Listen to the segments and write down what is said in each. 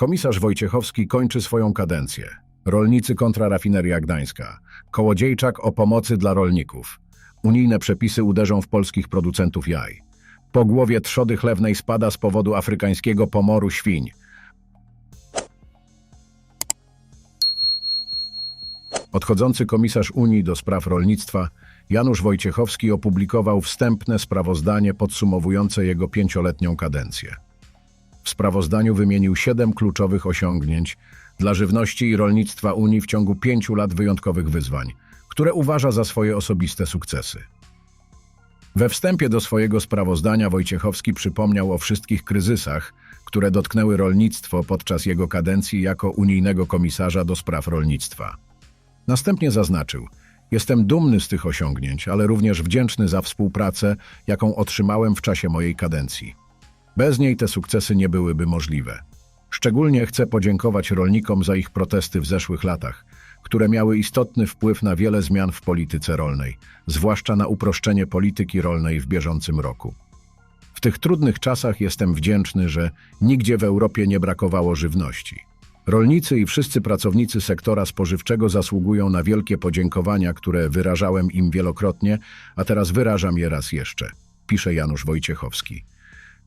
Komisarz Wojciechowski kończy swoją kadencję. Rolnicy kontra rafineria gdańska. Kołodziejczak o pomocy dla rolników. Unijne przepisy uderzą w polskich producentów jaj. Po głowie trzody chlewnej spada z powodu afrykańskiego pomoru świń. Odchodzący komisarz Unii do spraw rolnictwa Janusz Wojciechowski opublikował wstępne sprawozdanie podsumowujące jego pięcioletnią kadencję. W sprawozdaniu wymienił siedem kluczowych osiągnięć dla żywności i rolnictwa Unii w ciągu pięciu lat wyjątkowych wyzwań, które uważa za swoje osobiste sukcesy. We wstępie do swojego sprawozdania Wojciechowski przypomniał o wszystkich kryzysach, które dotknęły rolnictwo podczas jego kadencji jako unijnego komisarza do spraw rolnictwa. Następnie zaznaczył: Jestem dumny z tych osiągnięć, ale również wdzięczny za współpracę, jaką otrzymałem w czasie mojej kadencji. Bez niej te sukcesy nie byłyby możliwe. Szczególnie chcę podziękować rolnikom za ich protesty w zeszłych latach, które miały istotny wpływ na wiele zmian w polityce rolnej, zwłaszcza na uproszczenie polityki rolnej w bieżącym roku. W tych trudnych czasach jestem wdzięczny, że nigdzie w Europie nie brakowało żywności. Rolnicy i wszyscy pracownicy sektora spożywczego zasługują na wielkie podziękowania, które wyrażałem im wielokrotnie, a teraz wyrażam je raz jeszcze, pisze Janusz Wojciechowski.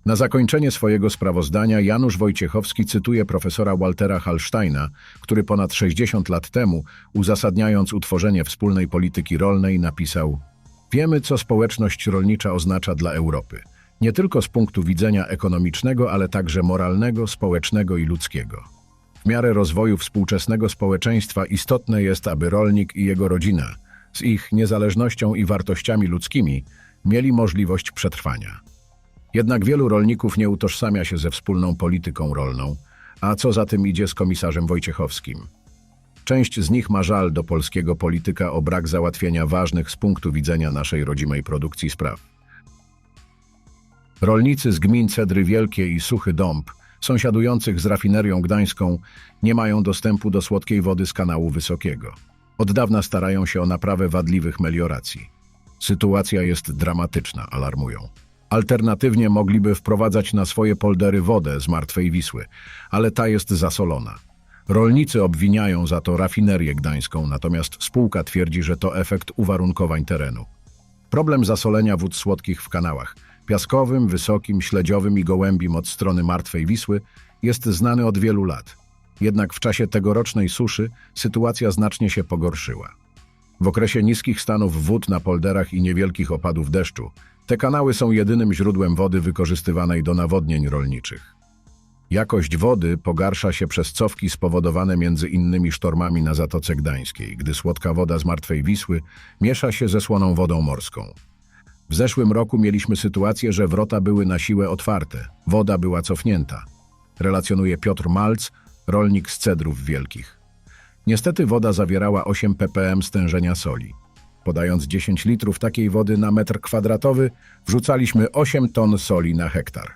Na zakończenie swojego sprawozdania Janusz Wojciechowski cytuje profesora Waltera Hallsteina, który ponad 60 lat temu, uzasadniając utworzenie wspólnej polityki rolnej, napisał Wiemy, co społeczność rolnicza oznacza dla Europy. Nie tylko z punktu widzenia ekonomicznego, ale także moralnego, społecznego i ludzkiego. W miarę rozwoju współczesnego społeczeństwa istotne jest, aby rolnik i jego rodzina, z ich niezależnością i wartościami ludzkimi, mieli możliwość przetrwania. Jednak wielu rolników nie utożsamia się ze wspólną polityką rolną, a co za tym idzie z komisarzem Wojciechowskim. Część z nich ma żal do polskiego polityka o brak załatwienia ważnych z punktu widzenia naszej rodzimej produkcji spraw. Rolnicy z gmin Cedry Wielkie i Suchy Dąb, sąsiadujących z rafinerią gdańską, nie mają dostępu do słodkiej wody z kanału Wysokiego. Od dawna starają się o naprawę wadliwych melioracji. Sytuacja jest dramatyczna, alarmują. Alternatywnie mogliby wprowadzać na swoje poldery wodę z martwej Wisły, ale ta jest zasolona. Rolnicy obwiniają za to rafinerię gdańską, natomiast spółka twierdzi, że to efekt uwarunkowań terenu. Problem zasolenia wód słodkich w kanałach piaskowym, wysokim, śledziowym i gołębim od strony Martwej Wisły jest znany od wielu lat. Jednak w czasie tegorocznej suszy sytuacja znacznie się pogorszyła. W okresie niskich stanów wód na polderach i niewielkich opadów deszczu te kanały są jedynym źródłem wody wykorzystywanej do nawodnień rolniczych. Jakość wody pogarsza się przez cofki spowodowane między innymi sztormami na Zatoce Gdańskiej, gdy słodka woda z Martwej Wisły miesza się ze słoną wodą morską. W zeszłym roku mieliśmy sytuację, że wrota były na siłę otwarte, woda była cofnięta. Relacjonuje Piotr Malc, rolnik z Cedrów Wielkich. Niestety woda zawierała 8 ppm stężenia soli. Podając 10 litrów takiej wody na metr kwadratowy, wrzucaliśmy 8 ton soli na hektar.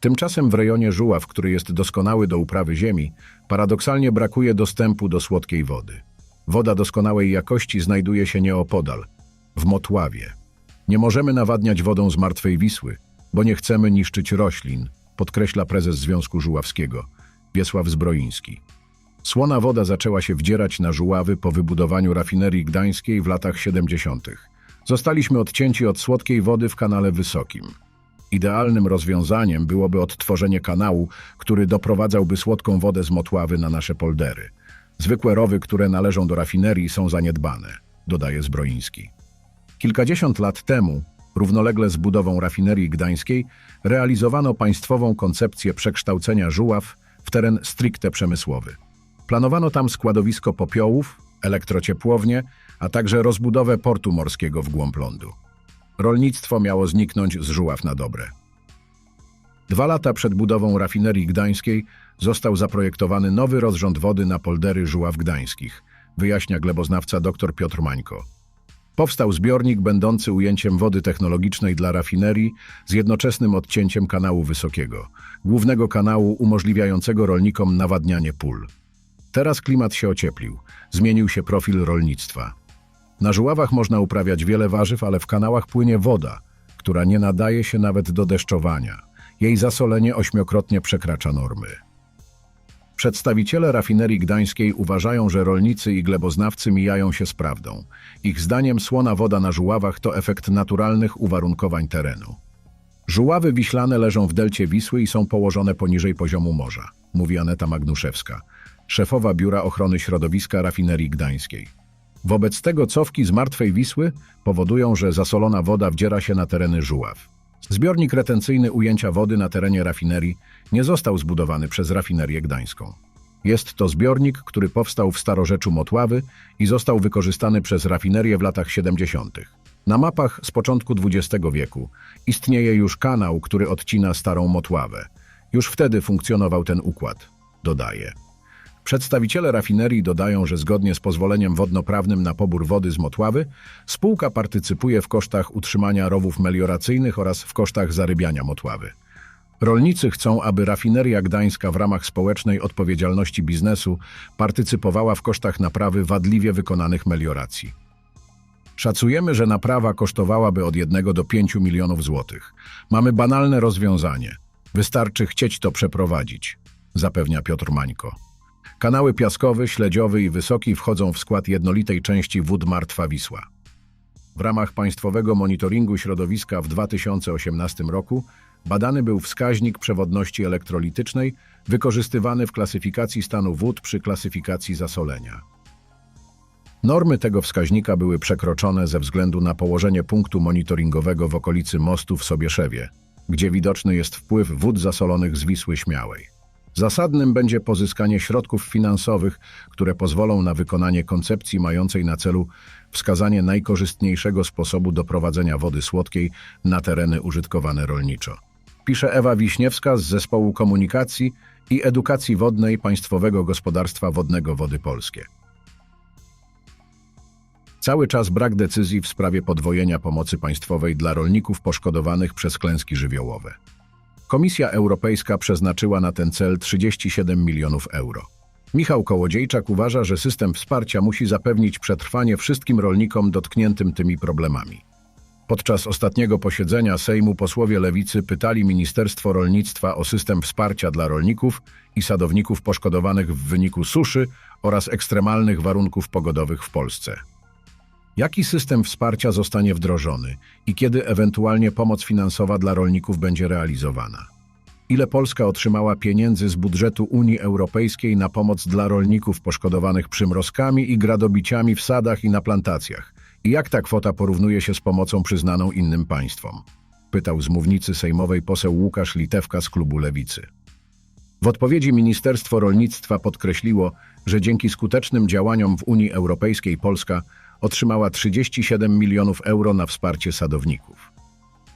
Tymczasem w rejonie Żuław, który jest doskonały do uprawy ziemi, paradoksalnie brakuje dostępu do słodkiej wody. Woda doskonałej jakości znajduje się nieopodal, w Motławie. Nie możemy nawadniać wodą z martwej Wisły, bo nie chcemy niszczyć roślin, podkreśla prezes Związku Żuławskiego, Wiesław Zbroiński. Słona woda zaczęła się wdzierać na żuławy po wybudowaniu rafinerii gdańskiej w latach 70. Zostaliśmy odcięci od słodkiej wody w kanale wysokim. Idealnym rozwiązaniem byłoby odtworzenie kanału, który doprowadzałby słodką wodę z Motławy na nasze poldery. Zwykłe rowy, które należą do rafinerii, są zaniedbane, dodaje Zbroiński. Kilkadziesiąt lat temu, równolegle z budową rafinerii gdańskiej, realizowano państwową koncepcję przekształcenia żuław w teren stricte przemysłowy. Planowano tam składowisko popiołów, elektrociepłownię, a także rozbudowę portu morskiego w głąb lądu. Rolnictwo miało zniknąć z żuław na dobre. Dwa lata przed budową rafinerii gdańskiej został zaprojektowany nowy rozrząd wody na poldery żuław gdańskich, wyjaśnia gleboznawca dr Piotr Mańko. Powstał zbiornik będący ujęciem wody technologicznej dla rafinerii z jednoczesnym odcięciem kanału wysokiego, głównego kanału umożliwiającego rolnikom nawadnianie pól. Teraz klimat się ocieplił, zmienił się profil rolnictwa. Na żuławach można uprawiać wiele warzyw, ale w kanałach płynie woda, która nie nadaje się nawet do deszczowania. Jej zasolenie ośmiokrotnie przekracza normy. Przedstawiciele rafinerii gdańskiej uważają, że rolnicy i gleboznawcy mijają się z prawdą. Ich zdaniem słona woda na żuławach to efekt naturalnych uwarunkowań terenu. Żuławy wiślane leżą w delcie Wisły i są położone poniżej poziomu morza, mówi Aneta Magnuszewska, szefowa Biura Ochrony Środowiska Rafinerii Gdańskiej. Wobec tego cofki z martwej Wisły powodują, że zasolona woda wdziera się na tereny żuław. Zbiornik retencyjny ujęcia wody na terenie rafinerii nie został zbudowany przez rafinerię gdańską. Jest to zbiornik, który powstał w starorzeczu Motławy i został wykorzystany przez rafinerię w latach 70. Na mapach z początku XX wieku istnieje już kanał, który odcina starą Motławę. Już wtedy funkcjonował ten układ, dodaje. Przedstawiciele rafinerii dodają, że zgodnie z pozwoleniem wodnoprawnym na pobór wody z Motławy, spółka partycypuje w kosztach utrzymania rowów melioracyjnych oraz w kosztach zarybiania Motławy. Rolnicy chcą, aby rafineria gdańska w ramach społecznej odpowiedzialności biznesu partycypowała w kosztach naprawy wadliwie wykonanych melioracji. Szacujemy, że naprawa kosztowałaby od 1 do 5 milionów złotych. Mamy banalne rozwiązanie. Wystarczy chcieć to przeprowadzić, zapewnia Piotr Mańko. Kanały piaskowy, śledziowy i wysoki wchodzą w skład jednolitej części wód Martwa Wisła. W ramach państwowego monitoringu środowiska w 2018 roku badany był wskaźnik przewodności elektrolitycznej wykorzystywany w klasyfikacji stanu wód przy klasyfikacji zasolenia. Normy tego wskaźnika były przekroczone ze względu na położenie punktu monitoringowego w okolicy mostu w Sobieszewie, gdzie widoczny jest wpływ wód zasolonych z Wisły Śmiałej. Zasadnym będzie pozyskanie środków finansowych, które pozwolą na wykonanie koncepcji mającej na celu wskazanie najkorzystniejszego sposobu doprowadzenia wody słodkiej na tereny użytkowane rolniczo. Pisze Ewa Wiśniewska z Zespołu Komunikacji i Edukacji Wodnej Państwowego Gospodarstwa Wodnego Wody Polskie. Cały czas brak decyzji w sprawie podwojenia pomocy państwowej dla rolników poszkodowanych przez klęski żywiołowe. Komisja Europejska przeznaczyła na ten cel 37 milionów euro. Michał Kołodziejczak uważa, że system wsparcia musi zapewnić przetrwanie wszystkim rolnikom dotkniętym tymi problemami. Podczas ostatniego posiedzenia Sejmu posłowie Lewicy pytali Ministerstwo Rolnictwa o system wsparcia dla rolników i sadowników poszkodowanych w wyniku suszy oraz ekstremalnych warunków pogodowych w Polsce. Jaki system wsparcia zostanie wdrożony i kiedy ewentualnie pomoc finansowa dla rolników będzie realizowana? Ile Polska otrzymała pieniędzy z budżetu Unii Europejskiej na pomoc dla rolników poszkodowanych przymrozkami i gradobiciami w sadach i na plantacjach? I jak ta kwota porównuje się z pomocą przyznaną innym państwom? Pytał z mównicy sejmowej poseł Łukasz Litewka z klubu Lewicy. W odpowiedzi Ministerstwo Rolnictwa podkreśliło, że dzięki skutecznym działaniom w Unii Europejskiej Polska otrzymała 37 milionów euro na wsparcie sadowników.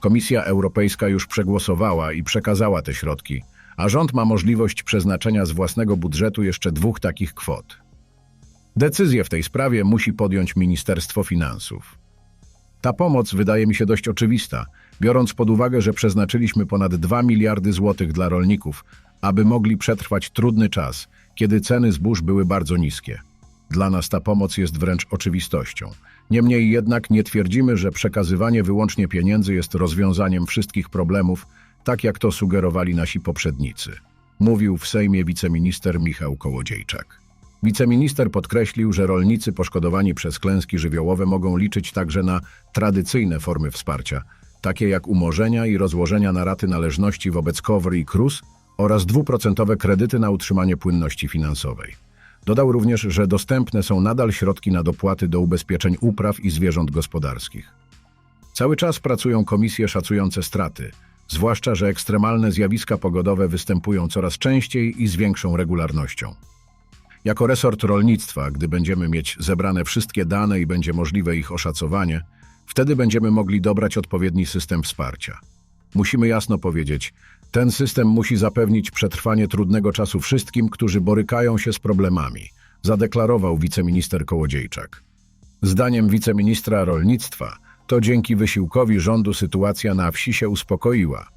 Komisja Europejska już przegłosowała i przekazała te środki, a rząd ma możliwość przeznaczenia z własnego budżetu jeszcze dwóch takich kwot. Decyzję w tej sprawie musi podjąć Ministerstwo Finansów. Ta pomoc wydaje mi się dość oczywista, biorąc pod uwagę, że przeznaczyliśmy ponad 2 miliardy złotych dla rolników, aby mogli przetrwać trudny czas, kiedy ceny zbóż były bardzo niskie. Dla nas ta pomoc jest wręcz oczywistością. Niemniej jednak nie twierdzimy, że przekazywanie wyłącznie pieniędzy jest rozwiązaniem wszystkich problemów, tak jak to sugerowali nasi poprzednicy. Mówił w Sejmie wiceminister Michał Kołodziejczak. Wiceminister podkreślił, że rolnicy poszkodowani przez klęski żywiołowe mogą liczyć także na tradycyjne formy wsparcia, takie jak umorzenia i rozłożenia na raty należności wobec KOWR i KRUS oraz dwuprocentowe kredyty na utrzymanie płynności finansowej. Dodał również, że dostępne są nadal środki na dopłaty do ubezpieczeń upraw i zwierząt gospodarskich. Cały czas pracują komisje szacujące straty, zwłaszcza, że ekstremalne zjawiska pogodowe występują coraz częściej i z większą regularnością. Jako resort rolnictwa, gdy będziemy mieć zebrane wszystkie dane i będzie możliwe ich oszacowanie, wtedy będziemy mogli dobrać odpowiedni system wsparcia. Musimy jasno powiedzieć, ten system musi zapewnić przetrwanie trudnego czasu wszystkim, którzy borykają się z problemami, zadeklarował wiceminister Kołodziejczak. Zdaniem wiceministra rolnictwa, to dzięki wysiłkowi rządu sytuacja na wsi się uspokoiła.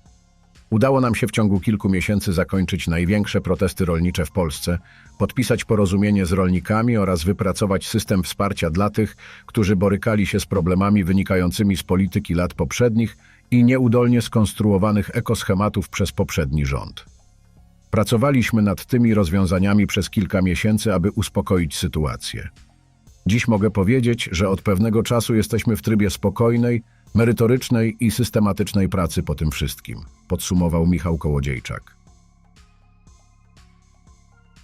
Udało nam się w ciągu kilku miesięcy zakończyć największe protesty rolnicze w Polsce, podpisać porozumienie z rolnikami oraz wypracować system wsparcia dla tych, którzy borykali się z problemami wynikającymi z polityki lat poprzednich i nieudolnie skonstruowanych ekoschematów przez poprzedni rząd. Pracowaliśmy nad tymi rozwiązaniami przez kilka miesięcy, aby uspokoić sytuację. Dziś mogę powiedzieć, że od pewnego czasu jesteśmy w trybie spokojnej, merytorycznej i systematycznej pracy po tym wszystkim, podsumował Michał Kołodziejczak.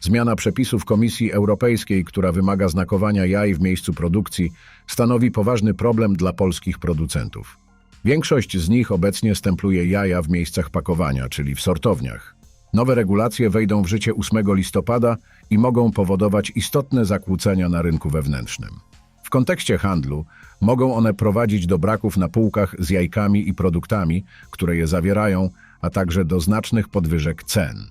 Zmiana przepisów Komisji Europejskiej, która wymaga znakowania jaj w miejscu produkcji, stanowi poważny problem dla polskich producentów. Większość z nich obecnie stempluje jaja w miejscach pakowania, czyli w sortowniach. Nowe regulacje wejdą w życie 8 listopada i mogą powodować istotne zakłócenia na rynku wewnętrznym. W kontekście handlu mogą one prowadzić do braków na półkach z jajkami i produktami, które je zawierają, a także do znacznych podwyżek cen.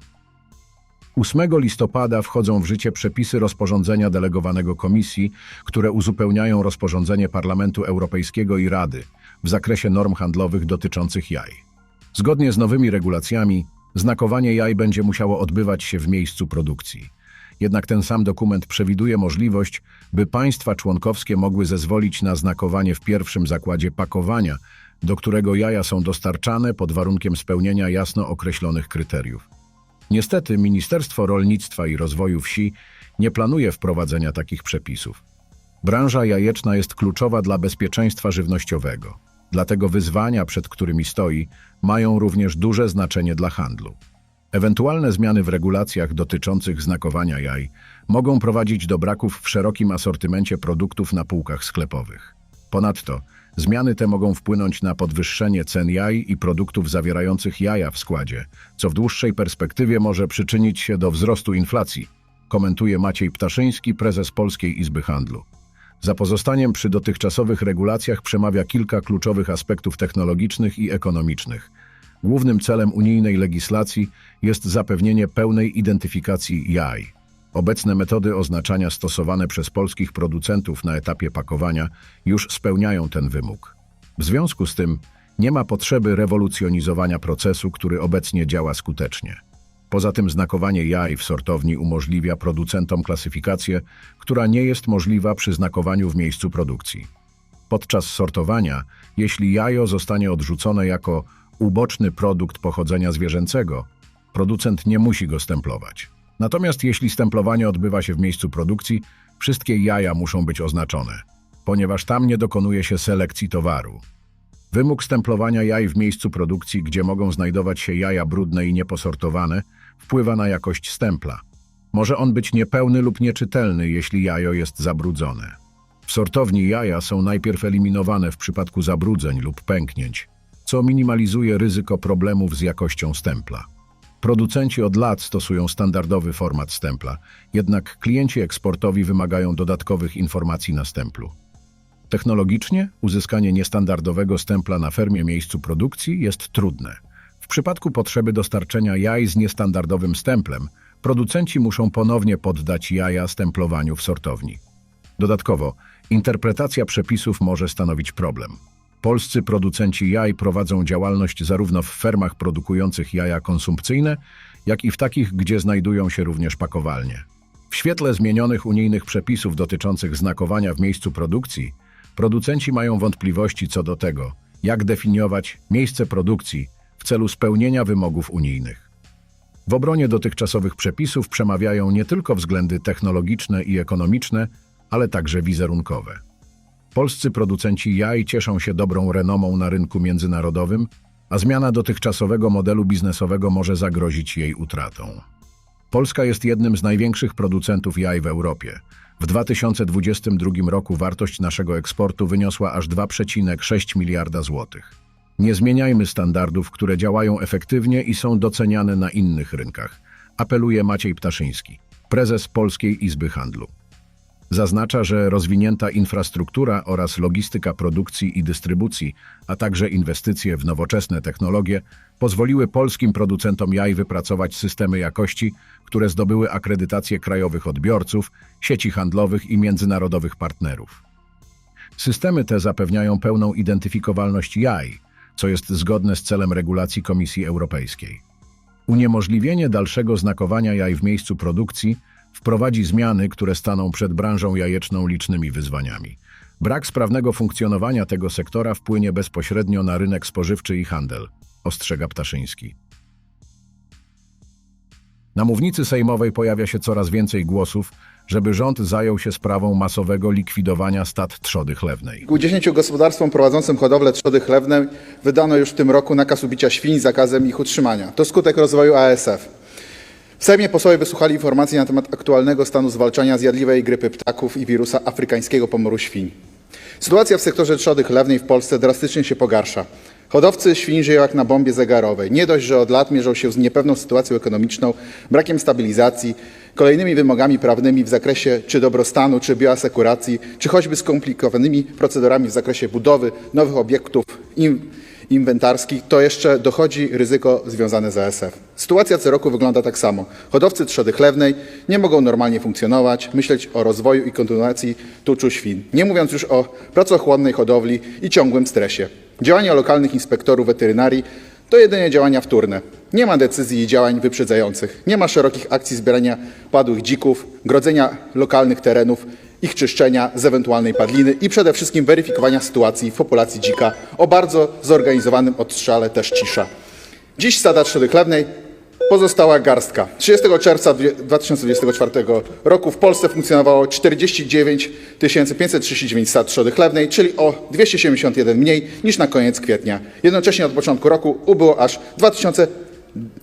8 listopada wchodzą w życie przepisy rozporządzenia delegowanego Komisji, które uzupełniają rozporządzenie Parlamentu Europejskiego i Rady w zakresie norm handlowych dotyczących jaj. Zgodnie z nowymi regulacjami, znakowanie jaj będzie musiało odbywać się w miejscu produkcji. Jednak ten sam dokument przewiduje możliwość, by państwa członkowskie mogły zezwolić na znakowanie w pierwszym zakładzie pakowania, do którego jaja są dostarczane pod warunkiem spełnienia jasno określonych kryteriów. Niestety Ministerstwo Rolnictwa i Rozwoju Wsi nie planuje wprowadzenia takich przepisów. Branża jajeczna jest kluczowa dla bezpieczeństwa żywnościowego. Dlatego wyzwania, przed którymi stoi, mają również duże znaczenie dla handlu. Ewentualne zmiany w regulacjach dotyczących znakowania jaj mogą prowadzić do braków w szerokim asortymencie produktów na półkach sklepowych. Ponadto zmiany te mogą wpłynąć na podwyższenie cen jaj i produktów zawierających jaja w składzie, co w dłuższej perspektywie może przyczynić się do wzrostu inflacji, komentuje Maciej Ptaszyński, prezes Polskiej Izby Handlu. Za pozostaniem przy dotychczasowych regulacjach przemawia kilka kluczowych aspektów technologicznych i ekonomicznych. Głównym celem unijnej legislacji jest zapewnienie pełnej identyfikacji jaj. Obecne metody oznaczania stosowane przez polskich producentów na etapie pakowania już spełniają ten wymóg. W związku z tym nie ma potrzeby rewolucjonizowania procesu, który obecnie działa skutecznie. Poza tym znakowanie jaj w sortowni umożliwia producentom klasyfikację, która nie jest możliwa przy znakowaniu w miejscu produkcji. Podczas sortowania, jeśli jajo zostanie odrzucone jako uboczny produkt pochodzenia zwierzęcego, producent nie musi go stemplować. Natomiast jeśli stemplowanie odbywa się w miejscu produkcji, wszystkie jaja muszą być oznaczone, ponieważ tam nie dokonuje się selekcji towaru. Wymóg stemplowania jaj w miejscu produkcji, gdzie mogą znajdować się jaja brudne i nieposortowane, wpływa na jakość stempla. Może on być niepełny lub nieczytelny, jeśli jajo jest zabrudzone. W sortowni jaja są najpierw eliminowane w przypadku zabrudzeń lub pęknięć, co minimalizuje ryzyko problemów z jakością stempla. Producenci od lat stosują standardowy format stempla, jednak klienci eksportowi wymagają dodatkowych informacji na stemplu. Technologicznie uzyskanie niestandardowego stempla na fermie miejscu produkcji jest trudne. W przypadku potrzeby dostarczenia jaj z niestandardowym stemplem, producenci muszą ponownie poddać jaja stemplowaniu w sortowni. Dodatkowo, interpretacja przepisów może stanowić problem. Polscy producenci jaj prowadzą działalność zarówno w fermach produkujących jaja konsumpcyjne, jak i w takich, gdzie znajdują się również pakowalnie. W świetle zmienionych unijnych przepisów dotyczących znakowania w miejscu produkcji, producenci mają wątpliwości co do tego, jak definiować miejsce produkcji w celu spełnienia wymogów unijnych. W obronie dotychczasowych przepisów przemawiają nie tylko względy technologiczne i ekonomiczne, ale także wizerunkowe. Polscy producenci jaj cieszą się dobrą renomą na rynku międzynarodowym, a zmiana dotychczasowego modelu biznesowego może zagrozić jej utratą. Polska jest jednym z największych producentów jaj w Europie. W 2022 roku wartość naszego eksportu wyniosła aż 2,6 miliarda złotych. Nie zmieniajmy standardów, które działają efektywnie i są doceniane na innych rynkach, apeluje Maciej Ptaszyński, prezes Polskiej Izby Handlu. Zaznacza, że rozwinięta infrastruktura oraz logistyka produkcji i dystrybucji, a także inwestycje w nowoczesne technologie pozwoliły polskim producentom jaj wypracować systemy jakości, które zdobyły akredytację krajowych odbiorców, sieci handlowych i międzynarodowych partnerów. Systemy te zapewniają pełną identyfikowalność jaj, co jest zgodne z celem regulacji Komisji Europejskiej. Uniemożliwienie dalszego znakowania jaj w miejscu produkcji wprowadzi zmiany, które staną przed branżą jajeczną licznymi wyzwaniami. Brak sprawnego funkcjonowania tego sektora wpłynie bezpośrednio na rynek spożywczy i handel, ostrzega Ptaszyński. Na mównicy sejmowej pojawia się coraz więcej głosów, żeby rząd zajął się sprawą masowego likwidowania stad trzody chlewnej. Kilkudziesięciu gospodarstwom prowadzącym hodowlę trzody chlewnej wydano już w tym roku nakaz ubicia świń zakazem ich utrzymania. To skutek rozwoju ASF. W Sejmie posłowie wysłuchali informacji na temat aktualnego stanu zwalczania zjadliwej grypy ptaków i wirusa afrykańskiego pomoru świń. Sytuacja w sektorze trzody chlewnej w Polsce drastycznie się pogarsza. Hodowcy świń żyją jak na bombie zegarowej. Nie dość, że od lat mierzą się z niepewną sytuacją ekonomiczną, brakiem stabilizacji, kolejnymi wymogami prawnymi w zakresie czy dobrostanu, czy bioasekuracji, czy choćby skomplikowanymi procedurami w zakresie budowy nowych obiektów inwentarskich, to jeszcze dochodzi ryzyko związane z ASF. Sytuacja co roku wygląda tak samo. Hodowcy trzody chlewnej nie mogą normalnie funkcjonować, myśleć o rozwoju i kontynuacji tuczu świn, nie mówiąc już o pracochłonnej hodowli i ciągłym stresie. Działania lokalnych inspektorów weterynarii to jedynie działania wtórne. Nie ma decyzji i działań wyprzedzających. Nie ma szerokich akcji zbierania padłych dzików, grodzenia lokalnych terenów, ich czyszczenia z ewentualnej padliny i przede wszystkim weryfikowania sytuacji w populacji dzika o bardzo zorganizowanym odstrzale też cisza. Dziś stada trzody chlewnej pozostała garstka. 30 czerwca 2024 roku w Polsce funkcjonowało 49 539 stad trzody chlewnej, czyli o 271 mniej niż na koniec kwietnia. Jednocześnie od początku roku ubyło aż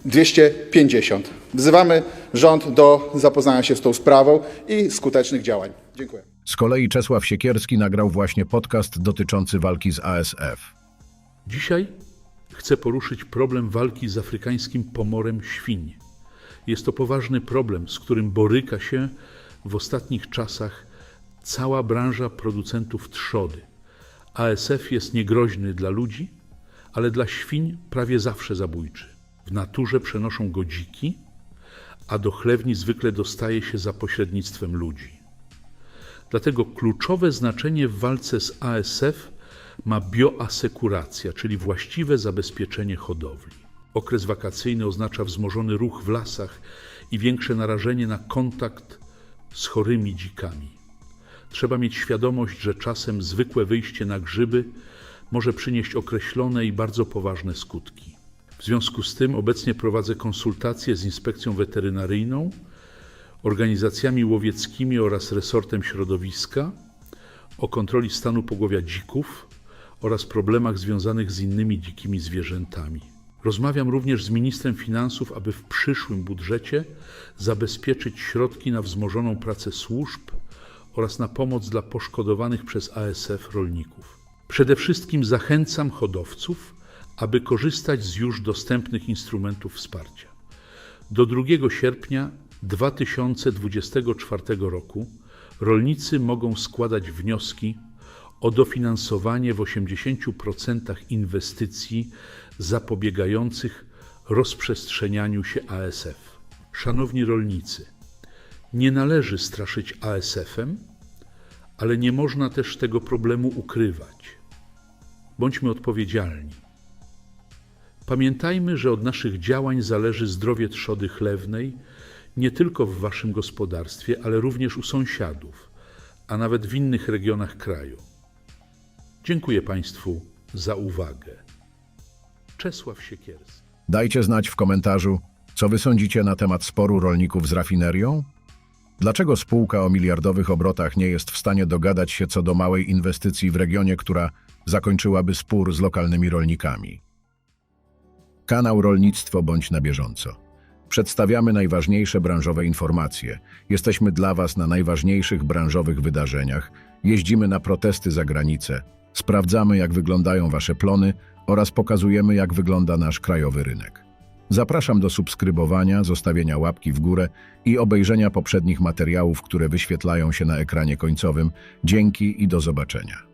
2250. Wzywamy rząd do zapoznania się z tą sprawą i skutecznych działań. Dziękuję. Z kolei Czesław Siekierski nagrał właśnie podcast dotyczący walki z ASF. Dzisiaj chcę poruszyć problem walki z afrykańskim pomorem świń. Jest to poważny problem, z którym boryka się w ostatnich czasach cała branża producentów trzody. ASF jest niegroźny dla ludzi, ale dla świń prawie zawsze zabójczy. W naturze przenoszą go dziki, a do chlewni zwykle dostaje się za pośrednictwem ludzi. Dlatego kluczowe znaczenie w walce z ASF ma bioasekuracja, czyli właściwe zabezpieczenie hodowli. Okres wakacyjny oznacza wzmożony ruch w lasach i większe narażenie na kontakt z chorymi dzikami. Trzeba mieć świadomość, że czasem zwykłe wyjście na grzyby może przynieść określone i bardzo poważne skutki. W związku z tym obecnie prowadzę konsultacje z inspekcją weterynaryjną, organizacjami łowieckimi oraz resortem środowiska o kontroli stanu pogłowia dzików oraz problemach związanych z innymi dzikimi zwierzętami. Rozmawiam również z ministrem finansów, aby w przyszłym budżecie zabezpieczyć środki na wzmożoną pracę służb oraz na pomoc dla poszkodowanych przez ASF rolników. Przede wszystkim zachęcam hodowców, aby korzystać z już dostępnych instrumentów wsparcia. Do 2 sierpnia 2024 roku rolnicy mogą składać wnioski o dofinansowanie w 80% inwestycji zapobiegających rozprzestrzenianiu się ASF. Szanowni rolnicy, nie należy straszyć ASF-em, ale nie można też tego problemu ukrywać. Bądźmy odpowiedzialni. Pamiętajmy, że od naszych działań zależy zdrowie trzody chlewnej nie tylko w waszym gospodarstwie, ale również u sąsiadów, a nawet w innych regionach kraju. Dziękuję Państwu za uwagę. Czesław Siekierski. Dajcie znać w komentarzu, co wy sądzicie na temat sporu rolników z rafinerią? Dlaczego spółka o miliardowych obrotach nie jest w stanie dogadać się co do małej inwestycji w regionie, która zakończyłaby spór z lokalnymi rolnikami? Kanał Rolnictwo bądź na bieżąco. Przedstawiamy najważniejsze branżowe informacje. Jesteśmy dla Was na najważniejszych branżowych wydarzeniach. Jeździmy na protesty za granicę. Sprawdzamy, jak wyglądają Wasze plony oraz pokazujemy, jak wygląda nasz krajowy rynek. Zapraszam do subskrybowania, zostawienia łapki w górę i obejrzenia poprzednich materiałów, które wyświetlają się na ekranie końcowym. Dzięki i do zobaczenia.